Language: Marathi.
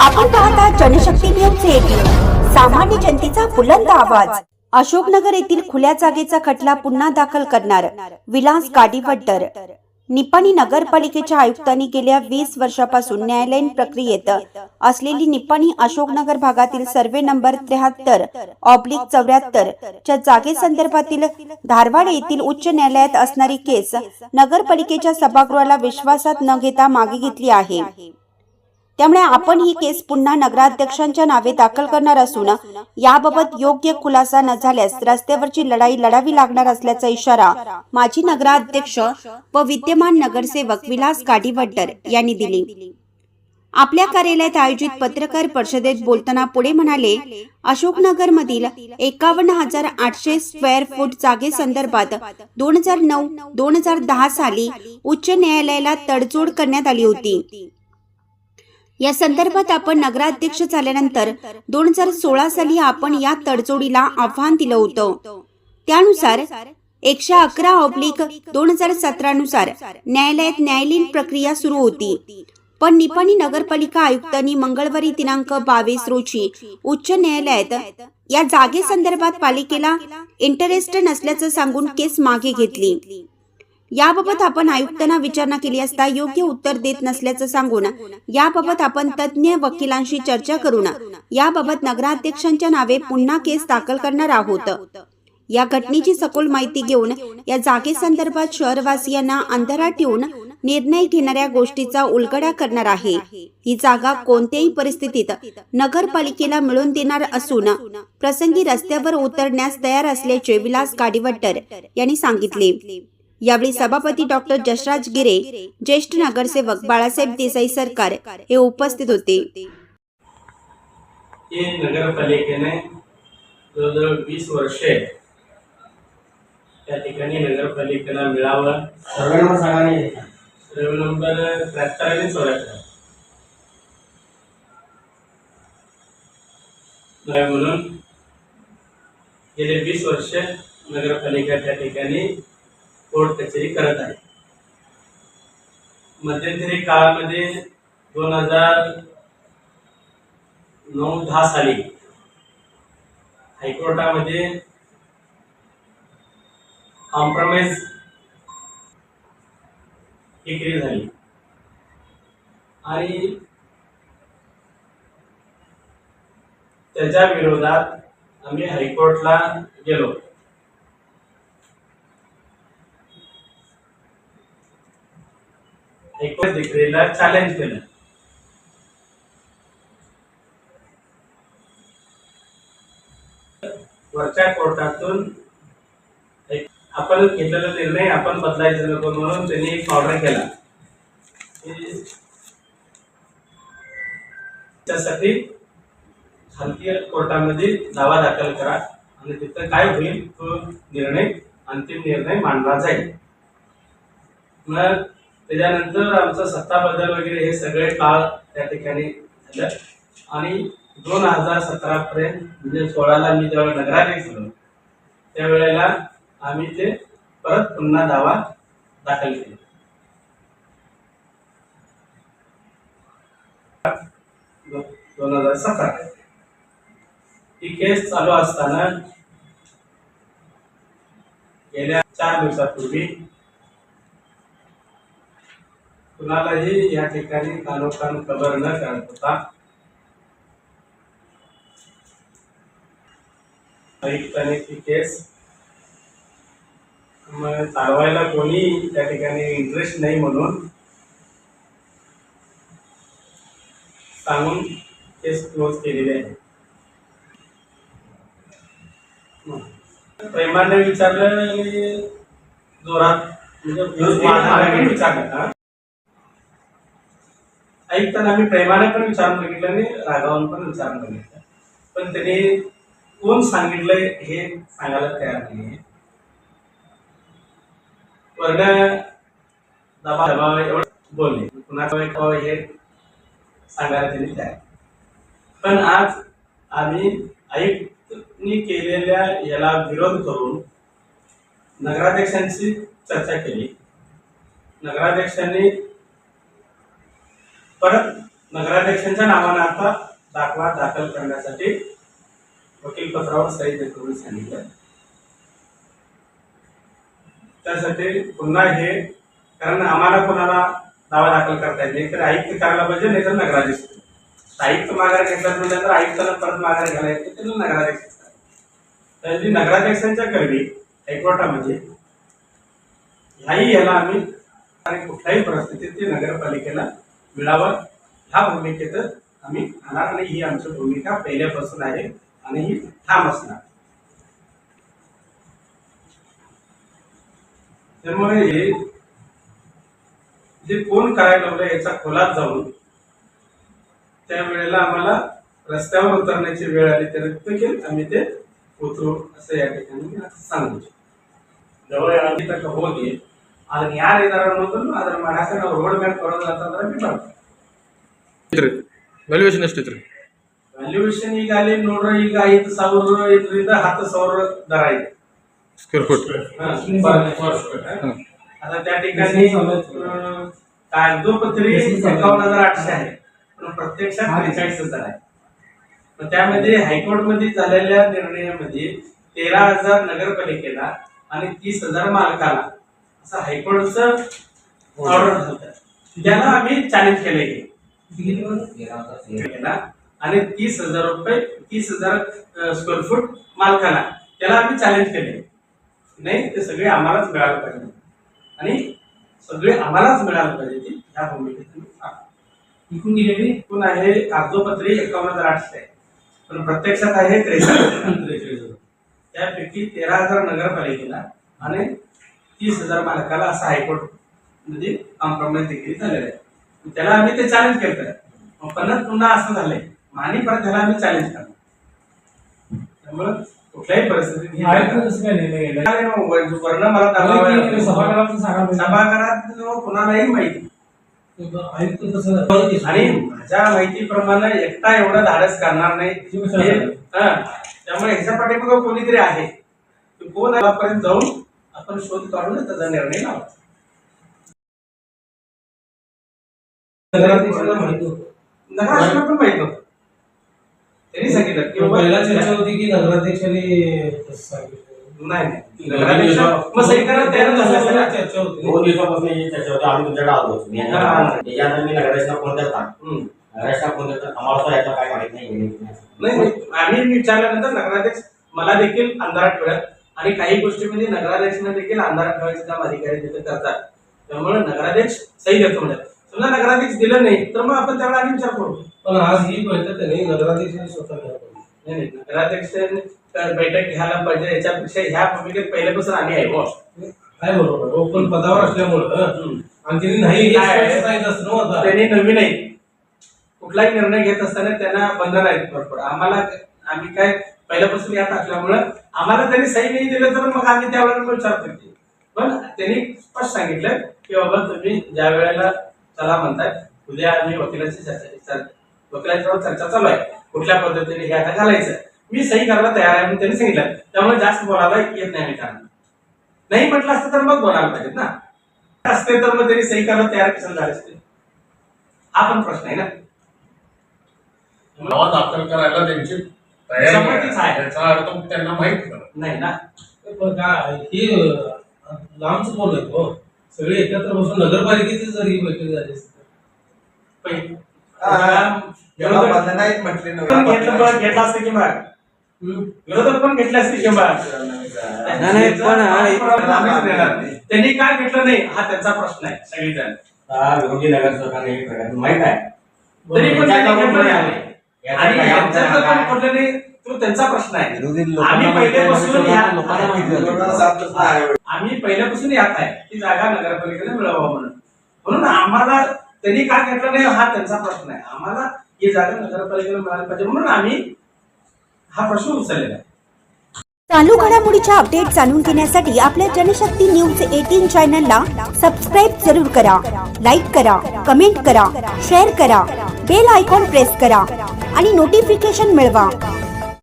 आपण पाहता जनशक्ती न्यूज एटीन सामान्य जनतेचा बुलंद आवाज. अशोकनगर येथील खुल्या जागेचा खटला पुन्हा दाखल करणार विलास गाडीवड्डर. निपाणी नगरपालिकेच्या आयुक्तांनी गेल्या वीस वर्षापासून न्यायालयीन प्रक्रियेत असलेली निपाणी अशोकनगर भागातील सर्वे नंबर त्र्याहत्तर ऑब्लिक चौऱ्याहत्तर च्या जागेसंदर्भातील धारवाड येथील उच्च न्यायालयात असणारी केस नगरपालिकेच्या सभागृहाला विश्वासात न घेता मागे घेतली आहे. त्यामुळे आपण ही केस पुन्हा नगराध्यक्षांच्या नावे दाखल करणार असून याबाबत योग्य खुलासा न झाल्यास रस्त्यावरची लढाई लढावी लागणार असल्याचा इशारा माजी नगराध्यक्ष व विद्यमान नगरसेवक विलास गाडीवड्डर यांनी दिली. आपल्या कार्यालयात आयोजित पत्रकार परिषदेत बोलताना पुढे म्हणाले अशोकनगर मधील एकावन्न हजार आठशे स्क्वेअर फूट जागे संदर्भात दोन हजार नऊ दोन हजार दहा साली उच्च न्यायालयाला तडजोड करण्यात आली होती. या संदर्भात आपण नगराध्यक्ष झाल्यानंतर दोन हजार सोळा साली आपण या तडजोडीला आव्हान दिलं होतं. त्यानुसार एकशे अकरा ऑब्लिक दोन हजार सतरा नुसार न्यायालयात न्यायालयीन प्रक्रिया सुरू होती. पण निपाणी नगरपालिका आयुक्तांनी मंगळवारी दिनांक बावीस रोजी उच्च न्यायालयात या जागेसंदर्भात पालिकेला इंटरेस्ट नसल्याचं सांगून केस मागे घेतली. याबाबत आपण आयुक्तांना विचारणा केली असता योग्य उत्तर देत नसल्याचं सांगून याबाबत आपण तज्ज्ञ वकिलांशी चर्चा करून. याबाबत नगराध्यक्षांच्या नावे पुन्हा केस दाखल करणार आहोत. या घटनेची सखोल माहिती घेऊन या जागेसंदर्भात शहरवासियांना अंधारात ठेवून निर्णय घेणाऱ्या गोष्टीचा उलगडा करणार आहे. ही जागा कोणत्याही परिस्थितीत नगरपालिकेला मिळवून देणार असून प्रसंगी रस्त्यावर उतरण्यास तयार असल्याचे विलास गाडीवट्टर यांनी सांगितले यावेळी सभापती डॉक्टर जसराज गिरे ज्येष्ठ नगरसेवक बाळासाहेब देसाई सरकार हे उपस्थित होते. हे नगरपालिकेने जवळजवळ वीस वर्षे त्या ठिकाणी नगरपालिकेला मिळावं. सर्वे नंबर सांगा सर्व नंबर त्र्याहत्तर आणि चौऱ्याहत्तर म्हणून गेले वीस वर्ष नगरपालिका त्या ठिकाणी कोर्ट कचेरी करत आहे. मध्यंतरी काळामध्ये दोन हजार नऊ दहा साली हायकोर्टामध्ये कॉम्प्रोमाइज विक्री झाली. आणि त्याच्या विरोधात आम्ही हायकोर्टला गेलो. हायकोर्ट डिग्रीला चॅलेंज केलं. वरच्या कोर्टातून आपण घेतलेला निर्णय आपण बदलायचा नको म्हणून त्यांनी एक ऑर्डर केला. की त्यासाठी खालती कोर्टामध्ये दावा दाखल करा आणि तिथं काय होईल तो निर्णय अंतिम निर्णय मांडला जाईल. मग त्याच्यानंतर आमचा सत्ता बदल वगैरे हे सगळे काळ त्या ठिकाणी झालं. आणि दोन हजार सतरा पर्यंत म्हणजे सोळाला मी जेव्हा नगराध्यक्ष झालो त्यावेळेला आम्ही ते परत पुन्हा दावा दाखल केला. दोन हजार सतरा. ही केस चालू असताना गेल्या चार दिवसापूर्वी कुणालाही या ठिकाणी कानोकान खबर न करत होता आयुक्ताने ती केस मग चालवायला कोणी त्या ठिकाणी इंटरेस्ट नाही म्हणून सांगून केस क्लोज केलेली आहे. प्रेमाने विचारलं आणि जोरात म्हणजे विचारलं? ऐकताना आम्ही प्रेमाने पण विचारून बघितलं आणि रागावून पण विचारून बघितलं. पण त्यांनी कोण सांगितलंय हे सांगायला तयार नाही वर्ण दबा दबाव एवढं बोलले. कुणाचं हे सांगायला त्यांनी तयार पण आज आम्ही आयुक्तनी केलेल्या याला विरोध करून नगराध्यक्षांशी चर्चा केली. नगराध्यक्षांनी परत नगराध्यक्षांच्या नावानं आता दाखला दाखल करण्यासाठी वकील पत्रावर सही देतो सांगितलं. त्यासाठी पुन्हा हे कारण आम्हाला कोणाला दावा दाखल करता येत नाही. तर आयुक्त करायला पाहिजे नाही तर नगराध्यक्ष. आयुक्त माघार घेतला म्हणजे तर आयुक्ताला परत माघार घ्यायला येते त्याला नगराध्यक्ष त्याची नगराध्यक्षांच्या करवी हायकोर्टामध्ये ह्याही याला आम्ही आणि कुठल्याही परिस्थितीत ते नगरपालिकेला मिळावं ह्या भूमिकेत आम्ही राहणार आणि ही आमची भूमिका पहिल्यापासून आहे आणि ही ठाम असणार. त्यामुळे जे कोण काय लावलं याचा खोलात जाऊन त्यावेळेला आम्हाला रस्त्यावर उतरण्याची वेळ आली तर देखील आम्ही ते उतरू असं या ठिकाणी सांगू जवळ आम्ही तक ಅದನ್ನ ಯಾರು ಇದಾರ ಅನ್ನೋದನ್ನು ಅದರ ಮಾಡಾಕ ನಾವು ರೋಡ್ ಮ್ಯಾಪ್ ಕೊಡೋದಂತಂದ್ರೆ ಬಿಡ್ಬೇಕು ವ್ಯಾಲ್ಯೂಯೇಷನ್ ಎಷ್ಟೈತ್ರಿ ವ್ಯಾಲ್ಯೂಯೇಷನ್ ಈಗ ಅಲ್ಲಿ ನೋಡ್ರಿ ಈಗ ಐದು ಸಾವಿರ ಐದರಿಂದ ಹತ್ತು ಸಾವಿರ ದರ ಇದೆ स्क्वेअर फूट हा, per square feet, हा. आता त्या ठिकाणी अं, कागदोपत्री एकावन्न हजार आठशे आहे पण प्रत्यक्षात त्रेचाळीस हजार आहे मग त्यामध्ये हायकोर्ट मध्ये झालेल्या निर्णयामध्ये तेरा हजार नगरपालिकेला आणि तीस हजार मालकाला असं हायकोर्टचं ऑर्डर झालं त्याला आम्ही चॅलेंज केले केला. आणि तीस हजार रुपये तीस हजार स्क्वेअर फूट मालकाला त्याला आम्ही चॅलेंज केले नाही ते सगळे आम्हालाच मिळालं पाहिजे. आणि सगळे आम्हालाच मिळालं पाहिजे ती ह्या भूमिकेतून गेले गेलेली कोण आहे? कागदोपत्री एकावन्न हजार आठशे आहे. पण प्रत्यक्षात आहे त्रेचाळीस त्यापैकी तेरा हजार नगरपालिकेला आणि तीस हजार मालकाला असं हायकोर्टमध्ये कॉम्प्रोमाइज देखील झालेलं आहे. त्याला आम्ही ते चॅलेंज केलं मग परत पुन्हा असं झालंय. आणि परत त्याला आम्ही चॅलेंज करणार त्यामुळं कुठल्याही परिस्थितीत आयुक्त कसं काय निर्णय घेतला? काय नाही, वर- वरनं मला आहे. सभागृहात कुणालाही माहिती आणि माझ्या माहितीप्रमाणे एकटा एवढं धाडस करणार नाही. त्यामुळे ह्याच्या पाठीमागं कोणीतरी आहे. कोण आहे? पर्यंत जाऊन आपण शोध काढून त्याचा निर्णय लावा. नगराध्यक्षाला माहिती होतं. नगराध्यक्षाला पण माहीत होतं. त्यांनी सांगितलं की बाबा- पहिला चर्चा होती की नगराध्यक्षाने तसं सांगितलं. नाही नाही. नगराध्यक्ष मग तयार चर्चा होती. दोन दिवसापासून ही चर्चा होती. आम्ही तुमच्याकडे आलो मी हा. त्याच्यानंतर मी नगराध्यक्षला फोन करता हम्म. नगराध्यक्षला फोन करता आम्हाला तर याचं काय माहीत नाही. नाही नाही. आम्ही विचारल्यानंतर नगराध्यक्ष मला देखील अंधारात ठेवत आणि काही गोष्टीमध्ये नगराध्यक्षांना देखील अंधारात ठेवायचे काम अधिकारी तिथे करतात त्यामुळे नगराध्यक्ष सही देतो म्हणजे समजा नगराध्यक्ष दिलं नाही तर मग आपण त्यावेळेला आणि विचार करू पण आज ही बैठक त्यांनी नगराध्यक्षाने स्वतः घ्यायला पाहिजे. नाही नाही नगराध्यक्षांनी तर बैठक घ्यायला पाहिजे याच्यापेक्षा ह्या भूमिकेत पहिल्यापासून आम्ही आहे हो काय बरोबर ओपन पदावर असल्यामुळं हम्म. आणि त्यांनी नाही हे काय आहे? स्पष्ट सांगितलं असतं ना आता. त्यांनी नवीन आहे कुठलाही निर्णय घेत असताना त्यांना बंधन आहेत भरपूर आम्हाला आम्ही काय पहिल्यापासून यात असल्यामुळं आम्हाला त्यांनी सही नाही दिलं तर मग आम्ही त्यावेळेला विचार करते. पण त्यांनी स्पष्ट सांगितलं की बाबा तुम्ही ज्या वेळेला चला म्हणताय उद्या आम्ही वकिलांची चर्चा चर- चर्चा चालू आहे. कुठल्या पद्धतीने हे आता घालायचं? मी सही करायला तयार आहे म्हणून त्यांनी सांगितलं. त्यामुळे जास्त बोलायला येत नाही मित्रांनो. नाही म्हटलं असतं तर मग बोलायला पाहिजेत ना. असते तर मग त्यांनी सही करायला तयार कसं झाले असते? हा पण प्रश्न आहे ना. दाखल करायला त्यांची संमतीच आहे. त्याचा अर्थ त्यांना माहीत नाही नाही ना. हे अं, लांबच बोल आहे हो. सगळे एकत्र बसून नगरपालिकेची जर ही बैठक झाली असती तर. पै- याला बंधन नाहीत म्हटले पण घेतलं पण घेतलं असतं हम्म. विरोधक पण घेतले असते की मग नाही, पण हा- त्यांनी काय घेतलं नाही? हा त्यांचा प्रश्न आहे सगळीजण. विरोधी नगरसेवकांना हे प्रकार माहीत आहे. तरी पण त्यांनी घेतलं नाही. याचा आणि काय यांच्यात अर्थ पण काय? पडलं नाही तो त्यांचा प्रश्न आहे. आम्ही पहिल्यापासून नाही. आम्ही पहिल्यापासून यात आहे की जागा नगरपालिकेला मिळावा म्हणून. म्हणून आम्हाला त्यांनी का घेतलं नाही हा त्यांचा प्रश्न आहे. आम्हाला ही जागा नगरपालिकेला मिळाली पाहिजे म्हणून आम्ही हा प्रश्न उचललेला आहे. चालू घडामोडीच्या अपडेट जाणून घेण्यासाठी आपल्या जनशक्ती न्यूज एटीन चॅनलला सबस्क्राईब जरूर करा लाईक करा कमेंट करा शेअर करा बेल आयकॉन प्रेस करा. आणि नोटिफिकेशन मिळवा.